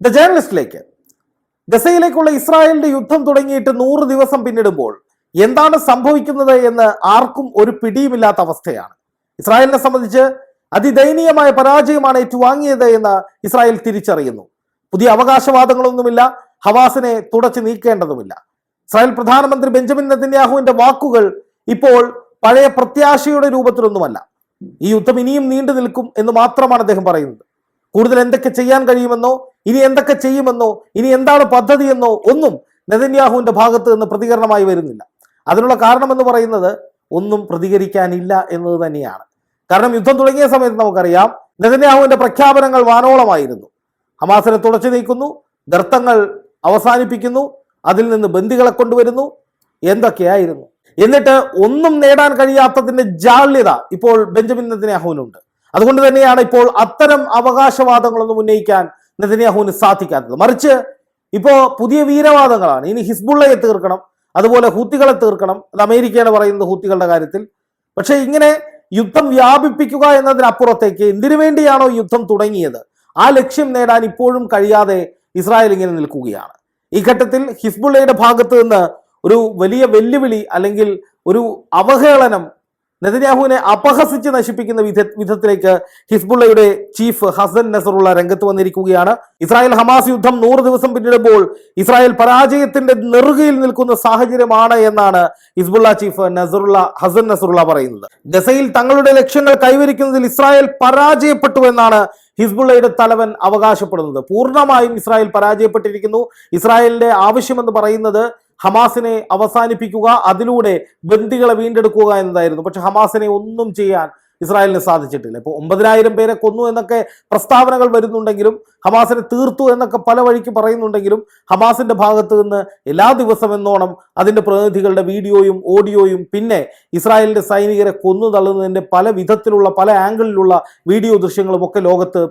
The ജേർണലിസ്റ്റിലേക്ക് ഗസയിലേക്കുള്ള ഇസ്രായേലിന്റെ യുദ്ധം തുടങ്ങിയിട്ട് നൂറ് ദിവസം പിന്നിടുമ്പോൾ എന്താണ് സംഭവിക്കുന്നത് എന്ന് ആർക്കും ഒരു പിടിയുമില്ലാത്ത അവസ്ഥയാണ്. ഇസ്രായേലിനെ സംബന്ധിച്ച് അതിദയനീയമായ പരാജയമാണ് ഏറ്റുവാങ്ങിയത് എന്ന് ഇസ്രായേൽ തിരിച്ചറിയുന്നു. പുതിയ അവകാശവാദങ്ങളൊന്നുമില്ല ഹവാസിനെ തുടച്ചു നീക്കേണ്ടതുമില്ല. ഇസ്രായേൽ പ്രധാനമന്ത്രി ബെഞ്ചമിൻ നെതന്യാഹുവിന്റെ വാക്കുകൾ ഇപ്പോൾ പഴയ പ്രത്യാശയുടെ രൂപത്തിലൊന്നുമല്ല. ഈ യുദ്ധം ഇനിയും നീണ്ടു നിൽക്കും എന്ന് മാത്രമാണ് അദ്ദേഹം പറയുന്നത്. കൂടുതൽ എന്തൊക്കെ ചെയ്യാൻ കഴിയുമെന്നോ ഇനി എന്തൊക്കെ ചെയ്യുമെന്നോ ഇനി എന്താണ് പദ്ധതിയെന്നോ ഒന്നും നെതന്യാഹുവിന്റെ ഭാഗത്ത് നിന്ന് പ്രതികരണമായി വരുന്നില്ല. അതിനുള്ള കാരണമെന്ന് പറയുന്നത് ഒന്നും പ്രതികരിക്കാനില്ല എന്നത് തന്നെയാണ്. കാരണം യുദ്ധം തുടങ്ങിയ സമയത്ത് നമുക്കറിയാം നെതന്യാഹുവിന്റെ പ്രഖ്യാപനങ്ങൾ വാനോളമായിരുന്നു. ഹമാസിനെ തുടച്ചു നീക്കുന്നു ഗർത്തങ്ങൾ അവസാനിപ്പിക്കുന്നു അതിൽ നിന്ന് ബന്ദികളെ കൊണ്ടുവരുന്നു എന്തൊക്കെയായിരുന്നു. എന്നിട്ട് ഒന്നും നേടാൻ കഴിയാത്തതിന്റെ ജാള്യത ഇപ്പോൾ ബെഞ്ചമിൻ നെതന്യാഹുവിനുണ്ട്. അതുകൊണ്ട് തന്നെയാണ് ഇപ്പോൾ അത്തരം അവകാശവാദങ്ങളൊന്നും ഉന്നയിക്കാൻ നെതന്യാഹുവിന് സാധിക്കാത്തത്. മറിച്ച് ഇപ്പോൾ പുതിയ വീരവാദങ്ങളാണ്. ഇനി ഹിസ്ബുള്ളയെ തീർക്കണം അതുപോലെ ഹൂത്തികളെ തീർക്കണം അത് അമേരിക്കയാണ് പറയുന്നത് ഹൂത്തികളുടെ കാര്യത്തിൽ. പക്ഷേ ഇങ്ങനെ യുദ്ധം വ്യാപിപ്പിക്കുക എന്നതിനപ്പുറത്തേക്ക് എന്തിനു വേണ്ടിയാണോ യുദ്ധം തുടങ്ങിയത്? ആ ലക്ഷ്യം നേടാൻ ഇപ്പോഴും കഴിയാതെ ഇസ്രായേൽ ഇങ്ങനെ നിൽക്കുകയാണ്. ഈ ഘട്ടത്തിൽ ഹിസ്ബുള്ളയുടെ ഭാഗത്ത് നിന്ന് ഒരു വലിയ വെല്ലുവിളി അല്ലെങ്കിൽ ഒരു അവഹേളനം നെതന്യാഹുവിനെ അപഹസിച്ച് നശിപ്പിക്കുന്ന വിധ വിധത്തിലേക്ക് ഹിസ്ബുള്ളയുടെ ചീഫ് ഹസൻ നസറുള്ള രംഗത്ത് വന്നിരിക്കുകയാണ്. ഇസ്രായേൽ ഹമാസ് യുദ്ധം നൂറ് ദിവസം പിന്നിടുമ്പോൾ ഇസ്രായേൽ പരാജയത്തിന്റെ നെറുകയിൽ നിൽക്കുന്ന സാഹചര്യമാണ് എന്നാണ് Hezbollah chief Nasrallah Hassan Nasrallah പറയുന്നത്. ഗസയിൽ തങ്ങളുടെ ലക്ഷ്യങ്ങൾ കൈവരിക്കുന്നതിൽ ഇസ്രായേൽ പരാജയപ്പെട്ടു എന്നാണ് ഹിസ്ബുള്ളയുടെ തലവൻ അവകാശപ്പെടുന്നത്. പൂർണമായും ഇസ്രായേൽ പരാജയപ്പെട്ടിരിക്കുന്നു. ഇസ്രായേലിന്റെ ആവശ്യമെന്ന് പറയുന്നത് ഹമാസിനെ അവസാനിപ്പിക്കുക അതിലൂടെ ബന്ദികളെ വീണ്ടെടുക്കുക എന്നതായിരുന്നു. പക്ഷെ ഹമാസിനെ ഒന്നും ചെയ്യാൻ ഇസ്രായേലിന് സാധിച്ചിട്ടില്ല. ഇപ്പോൾ ഒമ്പതിനായിരം പേരെ കൊന്നു എന്നൊക്കെ പ്രസ്താവനകൾ വരുന്നുണ്ടെങ്കിലും ഹമാസിനെ തീർത്തു എന്നൊക്കെ പല വഴിക്ക് പറയുന്നുണ്ടെങ്കിലും ഹമാസിന്റെ ഭാഗത്ത് നിന്ന് എല്ലാ ദിവസം എന്നോണം അതിന്റെ പ്രതിനിധികളുടെ വീഡിയോയും ഓഡിയോയും പിന്നെ ഇസ്രായേലിന്റെ സൈനികരെ കൊന്നു തള്ളുന്നതിന്റെ പല വിധത്തിലുള്ള പല ആംഗിളിലുള്ള വീഡിയോ ദൃശ്യങ്ങളും ഒക്കെ ലോകത്ത്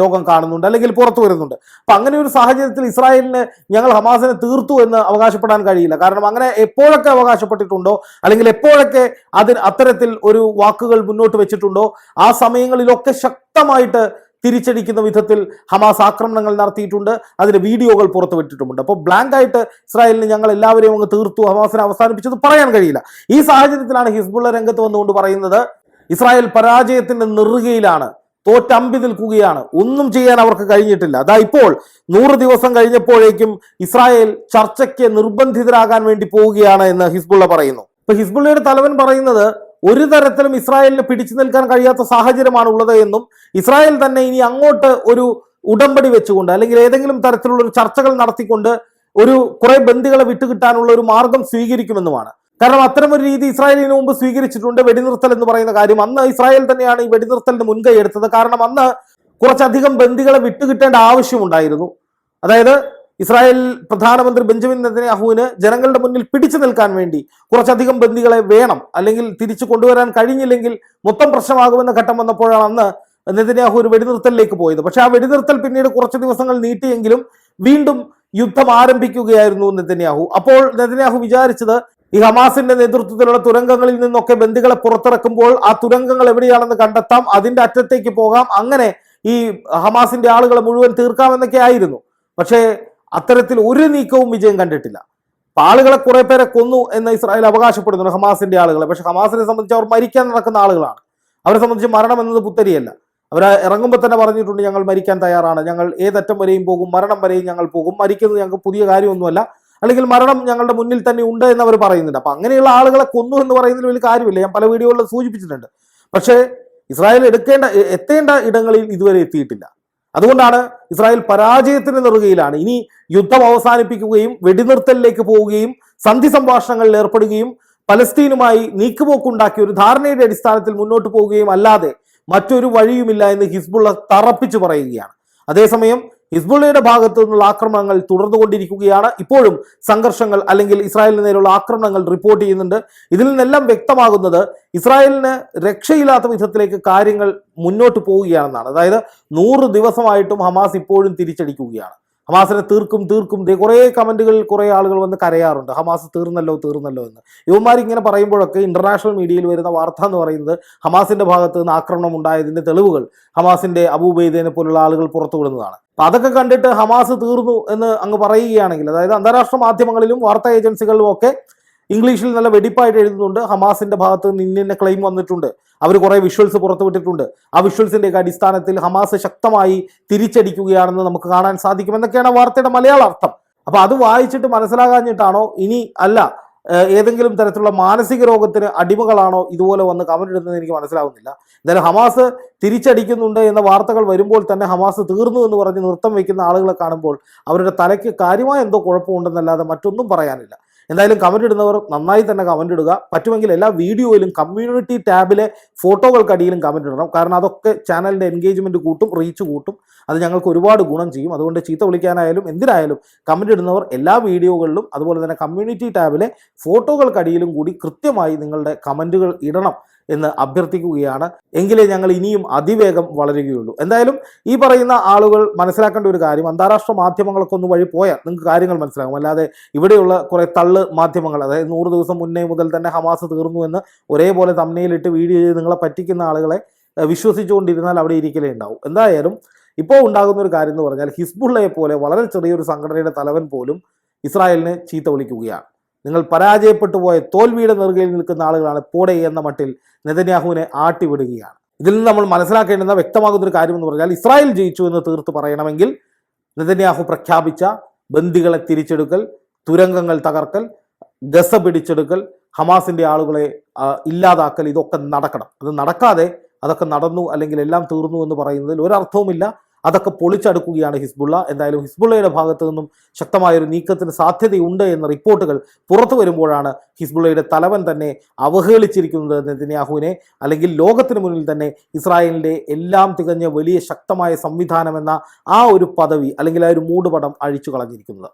ലോകം കാണുന്നുണ്ട് അല്ലെങ്കിൽ പുറത്തു വരുന്നുണ്ട്. അപ്പൊ അങ്ങനെ ഒരു സാഹചര്യത്തിൽ ഇസ്രായേലിന് ഞങ്ങൾ ഹമാസിനെ തീർത്തു എന്ന് അവകാശപ്പെടാൻ കഴിയില്ല. കാരണം അങ്ങനെ എപ്പോഴൊക്കെ അവകാശപ്പെട്ടിട്ടുണ്ടോ അല്ലെങ്കിൽ എപ്പോഴൊക്കെ അതിന് അത്തരത്തിൽ ഒരു വാക്കുകൾ മുന്നോട്ട് വെച്ചിട്ടുണ്ടോ ആ സമയങ്ങളിലൊക്കെ ശക്തമായിട്ട് തിരിച്ചടിക്കുന്ന വിധത്തിൽ ഹമാസ് ആക്രമണങ്ങൾ നടത്തിയിട്ടുണ്ട്. അതിന്റെ വീഡിയോകൾ പുറത്തുവിട്ടിട്ടുമുണ്ട്. അപ്പോൾ ബ്ലാങ്ക് ആയിട്ട് ഇസ്രായേലിന് ഞങ്ങൾ എല്ലാവരെയും അങ്ങ് തീർത്തു. ഹമാസിനെ അവസാനിപ്പിച്ചത് പറയാൻ കഴിയില്ല. ഈ സാഹചര്യത്തിലാണ് ഹിസ്ബുള്ള രംഗത്ത് വന്നുകൊണ്ട് പറയുന്നത് ഇസ്രായേൽ പരാജയത്തിന്റെ നെറുകയിലാണ് തോറ്റമ്പി നിൽക്കുകയാണ്. ഒന്നും ചെയ്യാൻ അവർക്ക് കഴിഞ്ഞിട്ടില്ല. അതാ ഇപ്പോൾ നൂറ് ദിവസം കഴിഞ്ഞപ്പോഴേക്കും ഇസ്രായേൽ ചർച്ചയ്ക്ക് നിർബന്ധിതരാകാൻ വേണ്ടി പോവുകയാണ് എന്ന് ഹിസ്ബുള്ള പറയുന്നു. ഇപ്പൊ ഹിസ്ബുള്ളയുടെ തലവൻ പറയുന്നത് ഒരു തരത്തിലും ഇസ്രായേലിന് പിടിച്ചു നിൽക്കാൻ കഴിയാത്ത സാഹചര്യമാണ് ഉള്ളത് എന്നും ഇസ്രായേൽ തന്നെ ഇനി അങ്ങോട്ട് ഒരു ഉടമ്പടി വെച്ചുകൊണ്ട് അല്ലെങ്കിൽ ഏതെങ്കിലും തരത്തിലുള്ള ഒരു ചർച്ചകൾ നടത്തിക്കൊണ്ട് ഒരു കുറെ ബന്ദികളെ വിട്ടുകിട്ടാനുള്ള ഒരു മാർഗം സ്വീകരിക്കുമെന്നുമാണ്. കാരണം അത്തരം ഒരു രീതി ഇസ്രായേലിന് മുമ്പ് സ്വീകരിച്ചിട്ടുണ്ട് വെടിനിർത്തൽ എന്ന് പറയുന്ന കാര്യം. അന്ന് ഇസ്രായേൽ തന്നെയാണ് ഈ വെടിനിർത്തലിന് മുൻകൈ എടുത്തത്. കാരണം അന്ന് കുറച്ചധികം ബന്ദികളെ വിട്ടുകിട്ടേണ്ട ആവശ്യമുണ്ടായിരുന്നു അതായത് ഇസ്രായേൽ പ്രധാനമന്ത്രി ബെഞ്ചമിൻ നെതന്യാഹുവിന് ജനങ്ങളുടെ മുന്നിൽ പിടിച്ചു നിൽക്കാൻ വേണ്ടി കുറച്ചധികം ബന്ദികളെ വേണം അല്ലെങ്കിൽ തിരിച്ചു കൊണ്ടുവരാൻ കഴിഞ്ഞില്ലെങ്കിൽ മൊത്തം പ്രശ്നമാകുമെന്ന ഘട്ടം വന്നപ്പോഴാണ് അന്ന് നെതന്യാഹു ഒരു വെടിനിർത്തലിലേക്ക് പോയത്. പക്ഷെ ആ വെടിനിർത്തൽ പിന്നീട് കുറച്ച് ദിവസങ്ങൾ നീട്ടിയെങ്കിലും വീണ്ടും യുദ്ധം ആരംഭിക്കുകയായിരുന്നു നെതന്യാഹു. അപ്പോൾ നെതന്യാഹു വിചാരിച്ചത് ഈ ഹമാസിന്റെ നേതൃത്വത്തിലുള്ള തുരങ്കങ്ങളിൽ നിന്നൊക്കെ ബന്ദികളെ പുറത്തിറക്കുമ്പോൾ ആ തുരങ്കങ്ങൾ എവിടെയാണെന്ന് കണ്ടെത്താം അതിന്റെ അറ്റത്തേക്ക് പോകാം അങ്ങനെ ഈ ഹമാസിന്റെ ആളുകളെ മുഴുവൻ തീർക്കാമെന്നൊക്കെ ആയിരുന്നു. പക്ഷേ അത്തരത്തിൽ ഒരു നീക്കവും വിജയം കണ്ടിട്ടില്ല. അപ്പൊ ആളുകളെ കുറെ പേരെ കൊന്നു എന്ന് ഇസ്രായേൽ അവകാശപ്പെടുന്നു ഹമാസിന്റെ ആളുകളെ. പക്ഷെ ഹമാസിനെ സംബന്ധിച്ച് അവർ മരിക്കാൻ നടക്കുന്ന ആളുകളാണ്. അവരെ സംബന്ധിച്ച് മരണം എന്നത് പുത്തരിയല്ല. അവർ ഇറങ്ങുമ്പോൾ തന്നെ പറഞ്ഞിട്ടുണ്ട് ഞങ്ങൾ മരിക്കാൻ തയ്യാറാണ്. ഞങ്ങൾ ഏതറ്റം വരെയും പോകും മരണം വരെയും ഞങ്ങൾ പോകും. മരിക്കുന്നത് ഞങ്ങൾക്ക് പുതിയ കാര്യമൊന്നുമല്ല. അല്ലെങ്കിൽ മരണം ഞങ്ങളുടെ മുന്നിൽ തന്നെ ഉണ്ട് എന്ന് അവർ പറയുന്നുണ്ട്. അപ്പൊ അങ്ങനെയുള്ള ആളുകളെ കൊന്നു എന്ന് പറയുന്നതിൽ വലിയ കാര്യമില്ല. ഞാൻ പല വീഡിയോകളിൽ സൂചിപ്പിച്ചിട്ടുണ്ട്. പക്ഷേ ഇസ്രായേൽ എടുക്കേണ്ട എത്തേണ്ട ഇടങ്ങളിൽ ഇതുവരെ എത്തിയിട്ടില്ല. അതുകൊണ്ടാണ് ഇസ്രായേൽ പരാജയത്തിന് നെറുകയിലാണ്. ഇനി യുദ്ധം അവസാനിപ്പിക്കുകയും വെടിനിർത്തലിലേക്ക് പോവുകയും സന്ധി സംഭാഷണങ്ങളിൽ ഏർപ്പെടുകയും പലസ്തീനുമായി നീക്കുപോക്കുണ്ടാക്കി ഒരു ധാരണയുടെ അടിസ്ഥാനത്തിൽ മുന്നോട്ട് പോവുകയും അല്ലാതെ മറ്റൊരു വഴിയുമില്ല എന്ന് ഹിസ്ബുള്ള തറപ്പിച്ചു പറയുകയാണ്. അതേസമയം ഹിസ്ബുള്ളയുടെ ഭാഗത്തു നിന്നുള്ള ആക്രമണങ്ങൾ തുടർന്നുകൊണ്ടിരിക്കുകയാണ് ഇപ്പോഴും സംഘർഷങ്ങൾ അല്ലെങ്കിൽ ഇസ്രായേലിന് നേരെയുള്ള ആക്രമണങ്ങൾ റിപ്പോർട്ട് ചെയ്യുന്നുണ്ട്. ഇതിൽ നിന്നെല്ലാം വ്യക്തമാകുന്നത് ഇസ്രായേലിന് രക്ഷയില്ലാത്ത വിധത്തിലേക്ക് കാര്യങ്ങൾ മുന്നോട്ട് പോവുകയാണെന്നാണ്. അതായത് നൂറ് ദിവസമായിട്ടും ഹമാസ് ഇപ്പോഴും തിരിച്ചടിക്കുകയാണ്. ഹമാസിനെ തീർക്കും തീർക്കും. കുറേ കമന്റുകളിൽ കുറേ ആളുകൾ വന്ന് കരയാറുണ്ട്. ഹമാസ് തീർന്നല്ലോ തീർന്നല്ലോ എന്ന്. യുവമാർ ഇങ്ങനെ പറയുമ്പോഴൊക്കെ ഇന്റർനാഷണൽ മീഡിയയിൽ വരുന്ന വാർത്ത എന്ന് പറയുന്നത് ഹമാസിന്റെ ഭാഗത്ത് നിന്ന് ആക്രമണം ഉണ്ടായതിന്റെ തെളിവുകൾ. ഹമാസിന്റെ അബൂബൈദേനെ പോലുള്ള ആളുകൾ പുറത്തു പുറത്തുവിടുന്നതാണ് അപ്പൊ അതൊക്കെ കണ്ടിട്ട് ഹമാസ് തീർന്നു എന്ന് അങ്ങ് പറയുകയാണെങ്കിൽ അതായത് അന്താരാഷ്ട്ര മാധ്യമങ്ങളിലും വാർത്താ ഏജൻസികളിലും ഒക്കെ ഇംഗ്ലീഷിൽ നല്ല വെടിപ്പായിട്ട് എഴുതുന്നുണ്ട്. ഹമാസിന്റെ ഭാഗത്ത് നിന്ന് ഇന്ന ക്ലെയിം വന്നിട്ടുണ്ട്. അവർ കുറേ വിഷ്വൽസ് പുറത്തുവിട്ടിട്ടുണ്ട്. ആ വിഷ്വൽസിന്റെയൊക്കെ അടിസ്ഥാനത്തിൽ ഹമാസ് ശക്തമായി തിരിച്ചടിക്കുകയാണെന്ന് നമുക്ക് കാണാൻ സാധിക്കും എന്നൊക്കെയാണ് വാർത്തയുടെ മലയാള അർത്ഥം അപ്പോൾ അത് വായിച്ചിട്ട് മനസ്സിലാകാഞ്ഞിട്ടാണോ? ഇനി അല്ല. ഏതെങ്കിലും തരത്തിലുള്ള മാനസിക രോഗത്തിന് അടിമകളാണോ ഇതുപോലെ വന്ന് കമന്റ് ഇടുന്നത് എനിക്ക് മനസ്സിലാവുന്നില്ല. എന്തായാലും ഹമാസ് തിരിച്ചടിക്കുന്നുണ്ട് എന്ന വാർത്തകൾ വരുമ്പോൾ തന്നെ ഹമാസ് തീർന്നു എന്ന് പറഞ്ഞ് നൃത്തം വയ്ക്കുന്ന ആളുകളെ കാണുമ്പോൾ അവരുടെ തലയ്ക്ക് കാര്യമായ എന്തോ കുഴപ്പമുണ്ടെന്നല്ലാതെ മറ്റൊന്നും പറയാനില്ല. എന്തായാലും കമന്റ് ഇടുന്നവർ നന്നായി തന്നെ കമന്റ് ഇടുക. പറ്റുമെങ്കിൽ എല്ലാ വീഡിയോയിലും കമ്മ്യൂണിറ്റി ടാബിലെ ഫോട്ടോകൾക്കടിയിലും കമന്റ് ഇടണം. കാരണം അതൊക്കെ ചാനലിന്റെ എൻഗേജ്മെന്റ് കൂട്ടും റീച്ച് കൂട്ടും. അത് ഞങ്ങൾക്ക് ഒരുപാട് ഗുണം ചെയ്യും. അതുകൊണ്ട് ചീത്ത വിളിക്കാനായാലും എന്തിനായാലും കമന്റ് ഇടുന്നവർ എല്ലാ വീഡിയോകളിലും അതുപോലെ തന്നെ കമ്മ്യൂണിറ്റി ടാബിലെ ഫോട്ടോകൾക്കടിയിലും കൂടി കൃത്യമായി നിങ്ങളുടെ കമന്റുകൾ ഇടണം. എന്ന് അഭ്യർത്ഥിക്കുകയാണ്. എങ്കിലേ ഞങ്ങൾ ഇനിയും അതിവേഗം വളരുകയുള്ളൂ. എന്തായാലും ഈ പറയുന്ന ആളുകൾ മനസ്സിലാക്കേണ്ട ഒരു കാര്യം അന്താരാഷ്ട്ര മാധ്യമങ്ങളൊക്കെ ഒന്ന് വഴി പോയാൽ നിങ്ങൾക്ക് കാര്യങ്ങൾ മനസ്സിലാകും. അല്ലാതെ ഇവിടെയുള്ള കുറേ തള്ള് മാധ്യമങ്ങൾ അതായത് നൂറ് ദിവസം മുന്നേ മുതൽ തന്നെ ഹമാസ് തീർന്നു എന്ന് ഒരേപോലെ തമ്മനയിലിട്ട് വീഡിയോ ചെയ്ത് നിങ്ങളെ പറ്റിക്കുന്ന ആളുകളെ വിശ്വസിച്ചുകൊണ്ടിരുന്നാൽ അവിടെ ഇരിക്കലേ ഉണ്ടാവും. എന്തായാലും ഇപ്പോൾ ഉണ്ടാകുന്ന ഒരു കാര്യം എന്ന് പറഞ്ഞാൽ ഹിസ്ബുള്ളയെ പോലെ വളരെ ചെറിയൊരു സംഘടനയുടെ തലവൻ പോലും ഇസ്രായേലിനെ ചീത്ത വിളിക്കുകയാണ്. നിങ്ങൾ പരാജയപ്പെട്ടു പോയ തോൽവിയുടെ നെറുകയിൽ നിൽക്കുന്ന ആളുകളാണ് പൂടെ എന്ന മട്ടിൽ നെതന്യാഹുവിനെ ആട്ടിവിടുകയാണ്. ഇതിൽ നിന്ന് നമ്മൾ മനസ്സിലാക്കേണ്ടുന്ന വ്യക്തമാകുന്ന ഒരു കാര്യം എന്ന് പറഞ്ഞാൽ ഇസ്രായേൽ ജയിച്ചു എന്ന് തീർത്ത് പറയണമെങ്കിൽ നെതന്യാഹു പ്രഖ്യാപിച്ച ബന്ദികളെ തിരിച്ചെടുക്കൽ തുരങ്കങ്ങൾ തകർക്കൽ ഗസ പിടിച്ചെടുക്കൽ ഹമാസിന്റെ ആളുകളെ ഇല്ലാതാക്കൽ ഇതൊക്കെ നടക്കണം. അത് നടക്കാതെ അതൊക്കെ നടന്നു അല്ലെങ്കിൽ എല്ലാം തീർന്നു എന്ന് പറയുന്നതിൽ ഒരർത്ഥവുമില്ല അതൊക്കെ പൊളിച്ചടുക്കുകയാണ് ഹിസ്ബുള്ള. എന്തായാലും ഹിസ്ബുള്ളയുടെ ഭാഗത്തു നിന്നും ശക്തമായൊരു നീക്കത്തിന് സാധ്യതയുണ്ട് എന്ന റിപ്പോർട്ടുകൾ പുറത്തു വരുമ്പോഴാണ് ഹിസ്ബുള്ളയുടെ തലവൻ തന്നെ അവഹേളിച്ചിരിക്കുന്നത് നെതന്യാഹുവിനെ. അല്ലെങ്കിൽ ലോകത്തിന് മുന്നിൽ തന്നെ ഇസ്രായേലിന്റെ എല്ലാം തികഞ്ഞ വലിയ ശക്തമായ സംവിധാനം എന്ന ആ ഒരു പദവി അല്ലെങ്കിൽ ആ ഒരു മൂടുപടം അഴിച്ചു കളഞ്ഞിരിക്കുന്നത്.